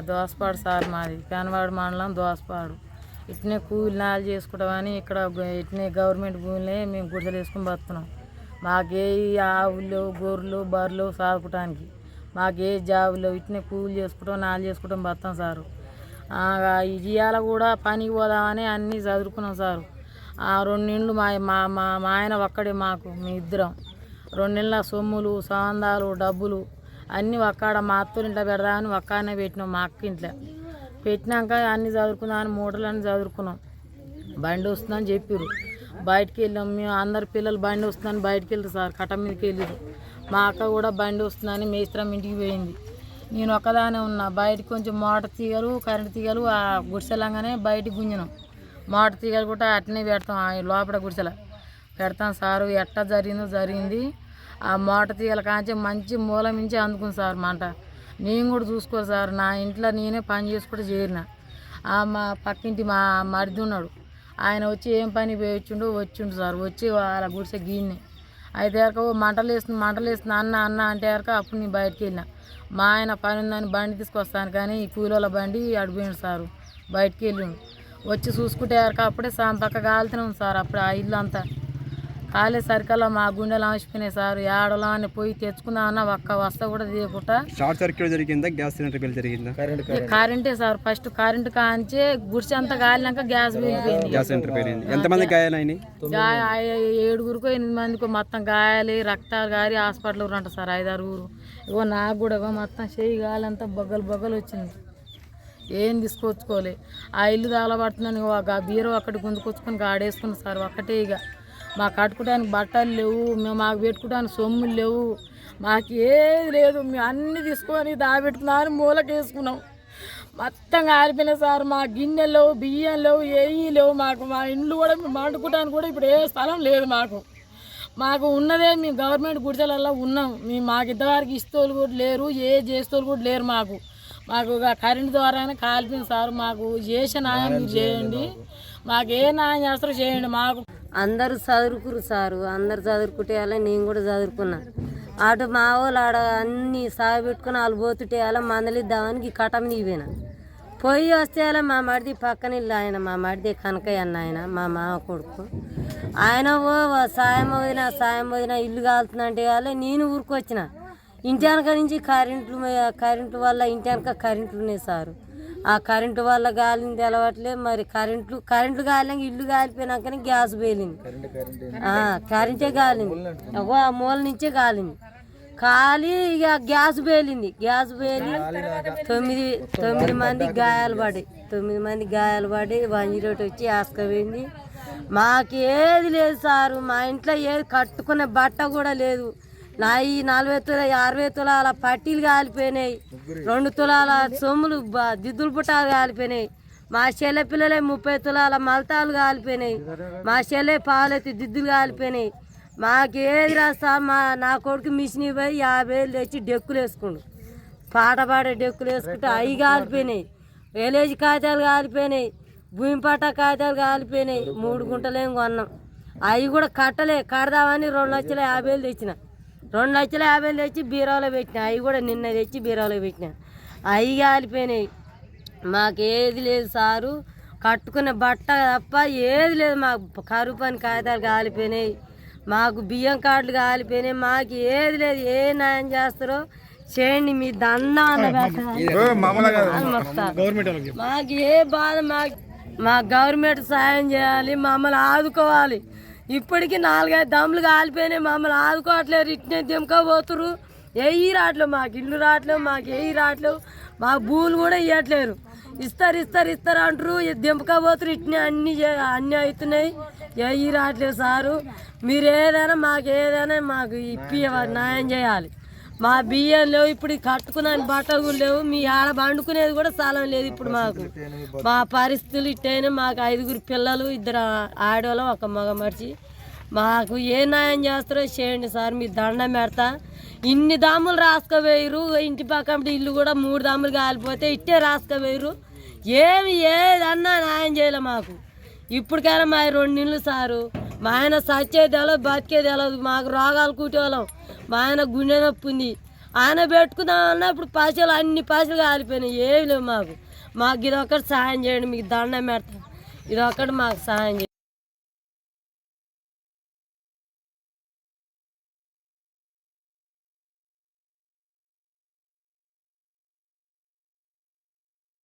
Dosapadu sir మాది. పెనవాడు మండలం దోసపాడు ఇట్నే కూలి నాలు చేసుకోవడమని ఇక్కడ ఇట్నే గవర్నమెంట్ భూమిలో మేము గుడిసెలు వేసుకుని బతున్నాం. మాకే ఆవులు గొర్రెలు బర్రెలు సాదుకోవటానికి మాకే జాబులు ఇట్నే కూలి చేసుకోవడం నాలు చేసుకోవడం బతాం సారు. ఆ, ఇవాళ కూడా పనికి పోదామని అన్నీ చదువుకున్నాం సారు. ఆ రెండింళ్ళు మా మా మా మా ఆయన ఒక్కడే మాకు మీ ఇద్దరం. రెండేళ్ళ సొమ్ములు సాందాలు డబ్బులు అన్నీ ఒక్కడ మా అత్తలు ఇంట్లో పెడదామని ఒక్కనే పెట్టినాం మా అక్క ఇంట్లో. పెట్టినాక అన్నీ చదువుకుందామని మూటలన్నీ చదువుకున్నాం. బండి వస్తుందని చెప్పారు బయటికి వెళ్ళాం మేము అందరు పిల్లలు బండి వస్తుందని బయటికి వెళ్తారు సార్ కట్ట మీదకి వెళ్ళారు మా అక్క కూడా బండి వస్తుందని మేస్త్రం ఇంటికి పోయింది. నేను ఒక్కదానే ఉన్నా. బయటకు కొంచెం మోటార్ తీగలు కరెంటు తీగలు ఆ గుడిసెలంగానే బయటికి గుంజినాం. మోటార్ తీగలు కూడా అట్నే పెడతాం ఆ లోపల గుడిసెల. పెడతాం సారు ఎట్ట జరిగిందో జరిగింది. ఆ మూట తీగల కాంచి మంచి మూల మించి అందుకుంది సార్ మంట. నేను కూడా చూసుకో సార్. నా ఇంట్లో నేనే పని చేసుకుంటూ చేరిన. ఆ మా పక్కింటి మా మరిది ఉన్నాడు. ఆయన వచ్చి ఏం పని పోయొచ్చుండో వచ్చిండు సార్. వచ్చి వాళ్ళ గుడిసె గీన్ని. అయితే ఎరక ఓ మంటలు వేస్తుంది మంటలు వేస్తుంది అన్న అన్న అంటే ఎరక అప్పుడు నేను బయటికి వెళ్ళిన. మా ఆయన పని ఉందని బండి తీసుకొస్తాను కానీ ఈ కూలీల బండి అడిపోయాడు సారు. బయటికి వెళ్ళిండు. వచ్చి చూసుకుంటే ఎరక అప్పుడే సాం పక్క ఉంది సార్ అప్పుడు ఆ ఇల్లు అంతా. కాలే సరికల్లా మా గుండెలు ఆసిపోయినాయి సార్. ఏడలో అని పోయి తెచ్చుకుందామన్నా ఒక్క వస్తా కూడా తీయకుండా షార్ట్ సర్క్యూట్ జరిగిందా? గ్యాస్ సిలిండర్ బిల్ జరిగిందా? కరెంటే సార్. ఫస్ట్ కరెంట్ కాంచే గుడిసె అంతా కాలినాక గ్యాస్ గ్యాస్ సిలిండర్ పేరింది ఎంతమంది గాయాలైనాయి? గాయ ఐ- ఏడుగురికో ఎనిమిది మందికో మొత్తం గాయాలి రక్తాలు గారి హాస్పిటల్ ఊరంట సార్ ఐదారు ఊరు ఇగో నాకు కూడా మొత్తం చేయి గాలంతా బొగ్గలు బొగ్గలు వచ్చింది. ఏం తీసుకొచ్చుకోలే ఆ ఇల్లు తాగలబడుతుందని ఆ బీరో అక్కడికి గుంజుకొచ్చుకొని గాడేసుకున్నాం సార్ ఒక్కటే ఇక మాకు కట్టుకోవడానికి బట్టలు లేవు మేము మాకు పెట్టుకోవడానికి సొమ్ములు లేవు. మాకు ఏది లేదు మేము అన్నీ తీసుకొని దాబెట్టుకున్నామని మూలకి వేసుకున్నాం మొత్తం కాలిపోయినాయి సార్ మా గిన్నెలు లేవు బియ్యం లేవు ఏవి లేవు మాకు. మా ఇండ్లు కూడా మేము వండుకోవడానికి కూడా ఇప్పుడు ఏ స్థలం లేదు మాకు. మాకు ఉన్నదే మేము గవర్నమెంట్ గుడిసెలల్లో ఉన్నాం. మేము మాకు ఇద్దరికి ఇస్తోళ్ళు కూడా లేరు ఏ చేస్తోళ్ళు కూడా లేరు మాకు. మాకు కరెంటు కరెంట్ ద్వారానే కాలిపోయింది సార్ మాకు చేసే న్యాయం చేయండి. మాకు ఏ న్యాయం చేస్తారో చేయండి మాకు. అందరూ చదువుకురు సారు అందరు చదువుకుంటే అలా నేను కూడా చదువుకున్నా. అటు మా వాళ్ళు ఆడ అన్నీ సాగు పెట్టుకుని వాళ్ళు పోతుంటే అలా మందలిద్దామని కటం నీవేనా? పోయి వస్తే అలా మా మడిది పక్కన ఇల్లు ఆయన మా మడిది కనకయ్య అన్న ఆయన మా మామ కొడుకు. ఆయన ఓ సాయం వదిన సాయం వదిన ఇల్లు కాలుతుందంటే అలా నేను ఊరికొచ్చిన. ఇంటి వెనక నుంచి కరెంట్లు కరెంటు వల్ల ఇంటి వెనక కరెంట్లు ఉన్నాయి సారు. ఆ కరెంటు వల్ల గాలిని తెలవట్లే మరి కరెంట్లు కరెంట్లు గాలినాక ఇల్లు కాలిపోయినాకనే గ్యాస్ పేలింది. కరెంటే గాలింది. అగో ఆ మూల నుంచే గాలింది. కాలి ఇక గ్యాస్ పేలింది. గ్యాస్ పేలి తొమ్మిది తొమ్మిది మంది గాయాలు పడి తొమ్మిది మంది గాయాలు పడి వన్ జీరో వచ్చి ఆసుకపోయింది మాకు ఏది లేదు సారు. మా ఇంట్లో ఏది కట్టుకునే బట్ట కూడా లేదు. నా ఈ నలభై తుల అరవై తులాల పట్టీలు కాలిపోయినాయి. రెండు తులాల సొమ్ములు దిద్దులు పుట్టాలు కాలిపోయినాయి. మా చెల్లె పిల్లలే ముప్పై తులాల మలతాలు కాలిపోయినాయి. మా చెల్లె పాలెత్తి దిద్దులు కాలిపోయినాయి. మాకేది రాస్తా మా నా కొడుకు మిషన్ పోయి యాభై వేలు తెచ్చి డెక్కులు వేసుకుండు. పాట పాడే డెక్కులు వేసుకుంటే అవి కాలిపోయినాయి. విలేజ్ కాగితాలు కాలిపోయినాయి. భూమి పట్ట కాగితాలు కాలిపోయినాయి. మూడు గుంటలేం కొన్నాం. అవి కూడా కట్టలే. కడదామని రెండు లక్షల యాభై వేలు తెచ్చిన. రెండు లక్షల యాభై తెచ్చి బీరాలో పెట్టిన. అవి కూడా నిన్న తెచ్చి బీరాలో పెట్టిన. అవి కాలిపోయినాయి. మాకేది లేదు సారు. కట్టుకునే బట్ట తప్ప ఏది లేదు. మాకు కరువు పని కాగితాలు కాలిపోయినాయి. మాకు బియ్యం కార్డులు కాలిపోయినాయి. మాకు ఏది లేదు. ఏ న్యాయం చేస్తారో చేయండి. మీ దండం మాకు ఏ బాధ మాకు మా గవర్నమెంట్ సాయం చేయాలి. మమ్మల్ని ఆదుకోవాలి. ఇప్పటికీ నాలుగైదు దమ్ములు కాలిపోయినాయి. మమ్మల్ని ఆదుకోవట్లేరు ఇట్నే దింకోబోతురు ఏయి రావట్లేవు మాకు. ఇల్లు రావట్లేవు మాకు ఏయి రావట్లేవు మాకు భూములు కూడా ఇవ్వట్లేరు ఇస్తారు ఇస్తారు ఇస్తారు అంటారు దింపకపోతురు ఇట్నే అన్ని అన్నీ అవుతున్నాయి ఏయి రావట్లేవు సారు. మీరు ఏదైనా మాకు ఏదైనా మాకు ఇప్పి న్యాయం చేయాలి. మా బియ్యం లేవు ఇప్పుడు కట్టుకునే బట్టలు కూడా లేవు మీ ఆడ వండుకునేది కూడా స్థలం లేదు ఇప్పుడు మాకు. మా పరిస్థితులు ఇట్టయినా మాకు ఐదుగురు పిల్లలు ఇద్దరు ఆడవాళ్ళం ఒక మగ మనిషి. మాకు ఏ న్యాయం చేస్తారో చేయండి సార్ మీ దండం పెడతా. ఇన్ని దాములు రాసుకోవేయరు ఇంటి పక్కన ఇల్లు కూడా మూడు దాములు కాలిపోతే ఇట్టే రాసుకోవేయరు ఏమి ఏదన్నా న్యాయం చేయలే మాకు. ఇప్పటికైనా మా రెండు ఇళ్ళు సారు. మా ఆయన సచ్చేది ఎలా బతికేది ఎలా మాకు రోగాలు కూటేవాళ్ళం మా ఆయన గుండె నొప్పి ఉంది. ఆయన పెట్టుకుందామన్నా ఇప్పుడు పైసలు అన్ని పైసలు కాలిపోయినాయి. ఏమి లేవు మాకు. మాకు ఇది ఒకటి సహాయం చేయండి మీకు దండం పెడతాం. ఇది ఒకటి మాకు సహాయం చేయండి.